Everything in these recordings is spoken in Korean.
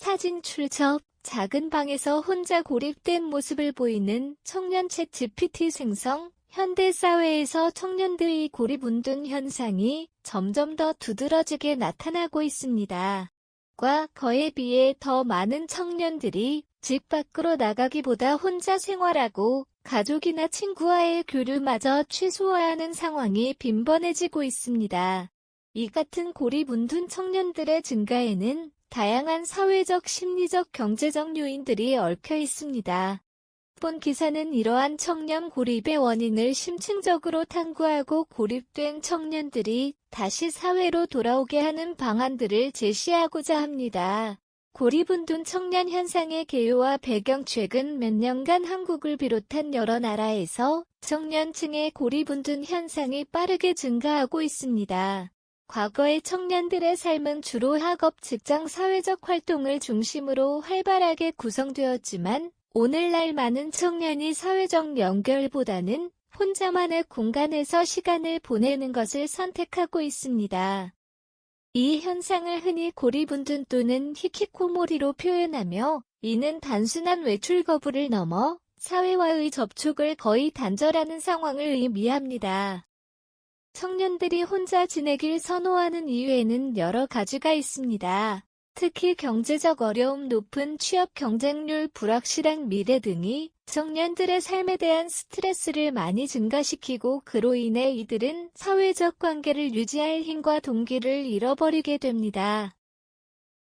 사진 출처 작은 방에서 혼자 고립된 모습을 보이는 청년 챗 GPT 생성 현대 사회에서 청년들의 고립 운둔 현상이 점점 더 두드러지게 나타나고 있습니다. 과 거에 비해 더 많은 청년들이 집 밖으로 나가기보다 혼자 생활하고 가족이나 친구와의 교류마저 최소화하는 상황이 빈번해지고 있습니다. 이 같은 고립 운둔 청년들의 증가에는 다양한 사회적, 심리적, 경제적 요인들이 얽혀 있습니다. 본 기사는 이러한 청년 고립의 원인을 심층적으로 탐구하고 고립된 청년들이 다시 사회로 돌아오게 하는 방안들을 제시하고자 합니다. 고립운둔 청년 현상의 개요와 배경 최근 몇 년간 한국을 비롯한 여러 나라에서 청년층의 고립운둔 현상이 빠르게 증가하고 있습니다. 과거의 청년들의 삶은 주로 학업, 직장, 사회적 활동을 중심으로 활발하게 구성되었지만 오늘날 많은 청년이 사회적 연결보다는 혼자만의 공간에서 시간을 보내는 것을 선택하고 있습니다. 이 현상을 흔히 고리분둔 또는 히키코모리로 표현하며 이는 단순한 외출 거부를 넘어 사회와의 접촉을 거의 단절하는 상황을 의미합니다. 청년들이 혼자 지내길 선호하는 이유에는 여러 가지가 있습니다. 특히 경제적 어려움 높은 취업 경쟁률 불확실한 미래 등이 청년들의 삶에 대한 스트레스를 많이 증가시키고 그로 인해 이들은 사회적 관계를 유지할 힘과 동기를 잃어버리게 됩니다.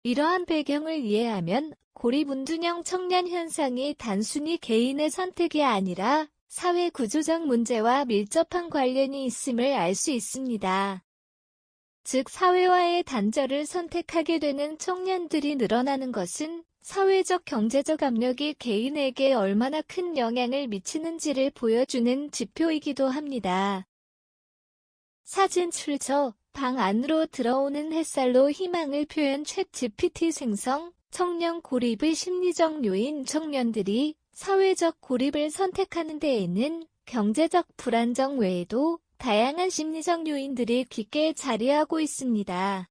이러한 배경을 이해하면 고립운둔형 청년 현상이 단순히 개인의 선택이 아니라 사회 구조적 문제와 밀접한 관련이 있음을 알 수 있습니다. 즉 사회와의 단절을 선택하게 되는 청년들이 늘어나는 것은 사회적 경제적 압력이 개인에게 얼마나 큰 영향을 미치는지를 보여주는 지표이기도 합니다. 사진 출처 방 안으로 들어오는 햇살로 희망을 표현 챗 GPT 생성 청년 고립의 심리적 요인 청년들이 사회적 고립을 선택하는 데에는 경제적 불안정 외에도 다양한 심리적 요인들이 깊게 자리하고 있습니다.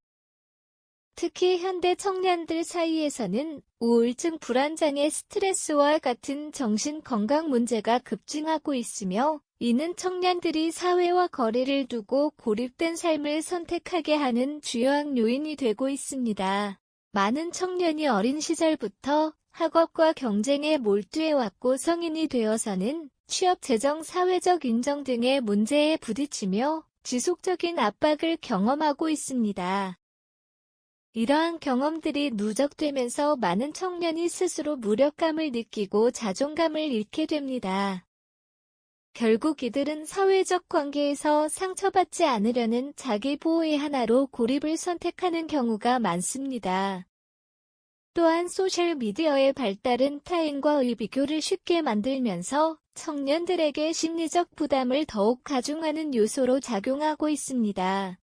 특히 현대 청년들 사이에서는 우울증 불안장애 스트레스와 같은 정신 건강 문제가 급증하고 있으며 이는 청년들이 사회와 거리를 두고 고립된 삶을 선택하게 하는 주요한 요인이 되고 있습니다. 많은 청년이 어린 시절부터 학업과 경쟁에 몰두해왔고 성인이 되어서는 취업 재정 사회적 인정 등의 문제에 부딪히며 지속적인 압박을 경험하고 있습니다. 이러한 경험들이 누적되면서 많은 청년이 스스로 무력감을 느끼고 자존감을 잃게 됩니다. 결국 이들은 사회적 관계에서 상처받지 않으려는 자기 보호의 하나로 고립을 선택하는 경우가 많습니다. 또한 소셜미디어의 발달은 타인과의 비교를 쉽게 만들면서 청년들에게 심리적 부담을 더욱 가중하는 요소로 작용하고 있습니다.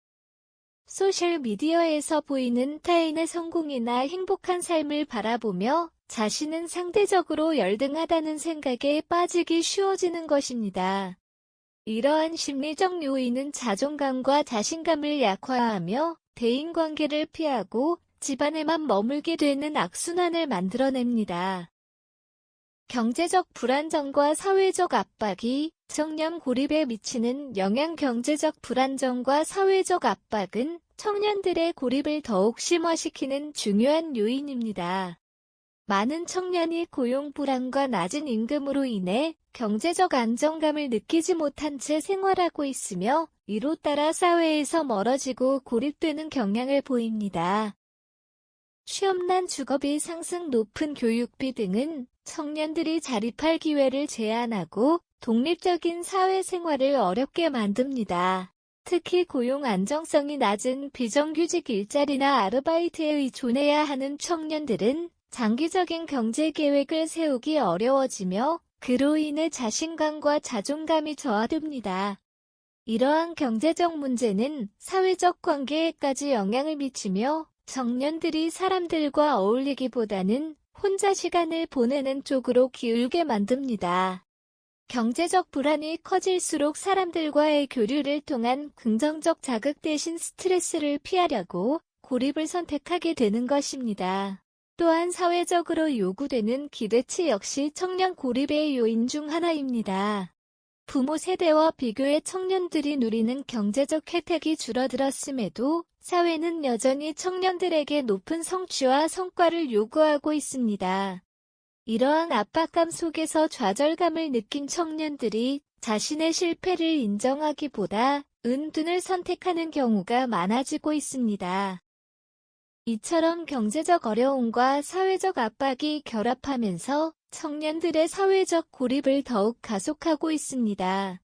소셜미디어에서 보이는 타인의 성공이나 행복한 삶을 바라보며 자신은 상대적으로 열등하다는 생각에 빠지기 쉬워지는 것입니다. 이러한 심리적 요인은 자존감과 자신감을 약화하며 대인관계를 피하고 집안에만 머물게 되는 악순환을 만들어냅니다. 경제적 불안정과 사회적 압박이 청년 고립에 미치는 영향 경제적 불안정과 사회적 압박은 청년들의 고립을 더욱 심화시키는 중요한 요인입니다. 많은 청년이 고용 불안과 낮은 임금으로 인해 경제적 안정감을 느끼지 못한 채 생활하고 있으며 이로 따라 사회에서 멀어지고 고립되는 경향을 보입니다. 취업난 주거비 상승 높은 교육비 등은 청년들이 자립할 기회를 제한하고 독립적인 사회생활을 어렵게 만듭니다. 특히 고용 안정성이 낮은 비정규직 일자리나 아르바이트에 의존해야 하는 청년들은 장기적인 경제 계획을 세우기 어려워지며 그로 인해 자신감과 자존감이 저하됩니다. 이러한 경제적 문제는 사회적 관계에까지 영향을 미치며 청년들이 사람들과 어울리기보다는 혼자 시간을 보내는 쪽으로 기울게 만듭니다. 경제적 불안이 커질수록 사람들과의 교류를 통한 긍정적 자극 대신 스트레스를 피하려고 고립을 선택하게 되는 것입니다. 또한 사회적으로 요구되는 기대치 역시 청년 고립의 요인 중 하나입니다. 부모 세대와 비교해 청년들이 누리는 경제적 혜택이 줄어들었음에도 사회는 여전히 청년들에게 높은 성취와 성과를 요구하고 있습니다. 이러한 압박감 속에서 좌절감을 느낀 청년들이 자신의 실패를 인정하기보다 은둔을 선택하는 경우가 많아지고 있습니다. 이처럼 경제적 어려움과 사회적 압박이 결합하면서 청년들의 사회적 고립을 더욱 가속하고 있습니다.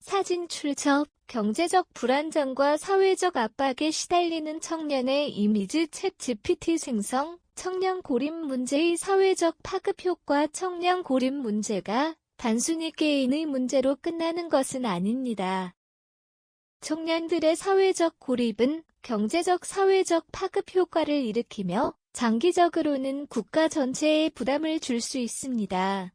사진 출처, 경제적 불안정과 사회적 압박에 시달리는 청년의 이미지 챗 GPT 생성, 청년 고립 문제의 사회적 파급 효과 청년 고립 문제가 단순히 개인의 문제로 끝나는 것은 아닙니다. 청년들의 사회적 고립은 경제적 사회적 파급 효과를 일으키며 장기적으로는 국가 전체에 부담을 줄 수 있습니다.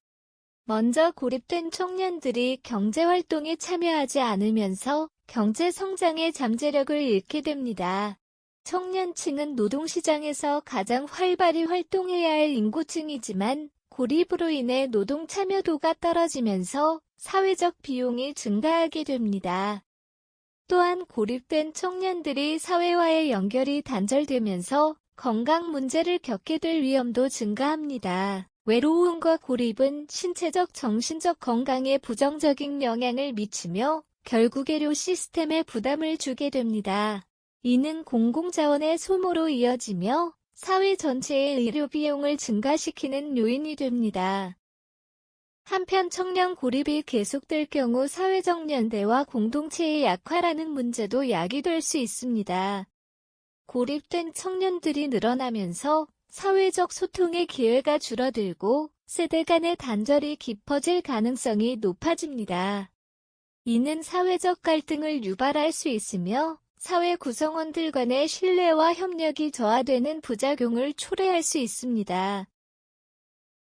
먼저 고립된 청년들이 경제활동에 참여하지 않으면서 경제 성장의 잠재력을 잃게 됩니다. 청년층은 노동시장에서 가장 활발히 활동해야 할 인구층이지만 고립으로 인해 노동 참여도가 떨어지면서 사회적 비용이 증가하게 됩니다. 또한 고립된 청년들이 사회와의 연결이 단절되면서 건강 문제를 겪게 될 위험도 증가합니다. 외로움과 고립은 신체적 정신적 건강에 부정적인 영향을 미치며 결국 의료 시스템에 부담을 주게 됩니다. 이는 공공자원의 소모로 이어지며 사회 전체의 의료 비용을 증가시키는 요인이 됩니다. 한편 청년 고립이 계속될 경우 사회적 연대와 공동체의 약화라는 문제도 야기될 수 있습니다. 고립된 청년들이 늘어나면서 사회적 소통의 기회가 줄어들고 세대 간의 단절이 깊어질 가능성이 높아집니다. 이는 사회적 갈등을 유발할 수 있으며 사회 구성원들 간의 신뢰와 협력이 저하되는 부작용을 초래할 수 있습니다.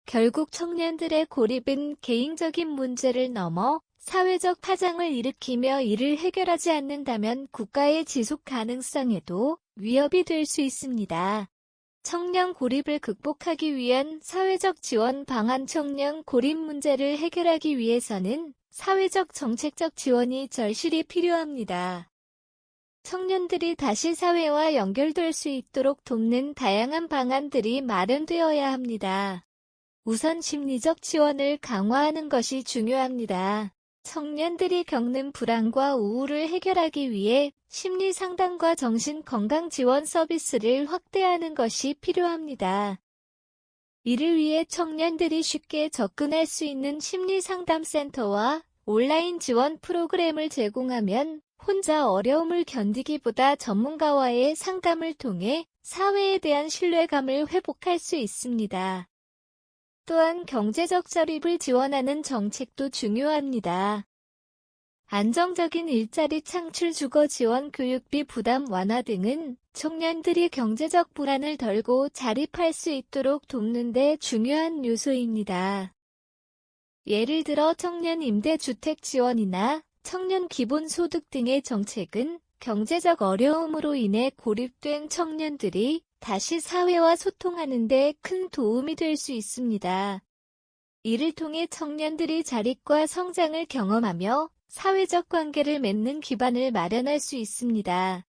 결국 청년들의 고립은 개인적인 문제를 넘어 사회적 파장을 일으키며 이를 해결하지 않는다면 국가의 지속 가능성에도 위협이 될 수 있습니다. 청년 고립을 극복하기 위한 사회적 지원 방안 청년 고립 문제를 해결하기 위해서는 사회적 정책적 지원이 절실히 필요합니다. 청년들이 다시 사회와 연결될 수 있도록 돕는 다양한 방안들이 마련되어야 합니다. 우선 심리적 지원을 강화하는 것이 중요합니다. 청년들이 겪는 불안과 우울을 해결하기 위해 심리 상담과 정신 건강 지원 서비스를 확대하는 것이 필요합니다. 이를 위해 청년들이 쉽게 접근할 수 있는 심리 상담 센터와 온라인 지원 프로그램을 제공하면 혼자 어려움을 견디기보다 전문가와의 상담을 통해 사회에 대한 신뢰감을 회복할 수 있습니다. 또한 경제적 저립을 지원하는 정책도 중요합니다. 안정적인 일자리 창출 주거 지원 교육비 부담 완화 등은 청년들이 경제적 불안을 덜고 자립할 수 있도록 돕는 데 중요한 요소입니다. 예를 들어 청년 임대주택 지원이나 청년 기본소득 등의 정책은 경제적 어려움으로 인해 고립된 청년들이 다시 사회와 소통하는 데 큰 도움이 될 수 있습니다. 이를 통해 청년들이 자립과 성장을 경험하며 사회적 관계를 맺는 기반을 마련할 수 있습니다.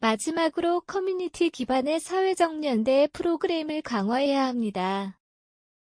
마지막으로 커뮤니티 기반의 사회적 연대 프로그램을 강화해야 합니다.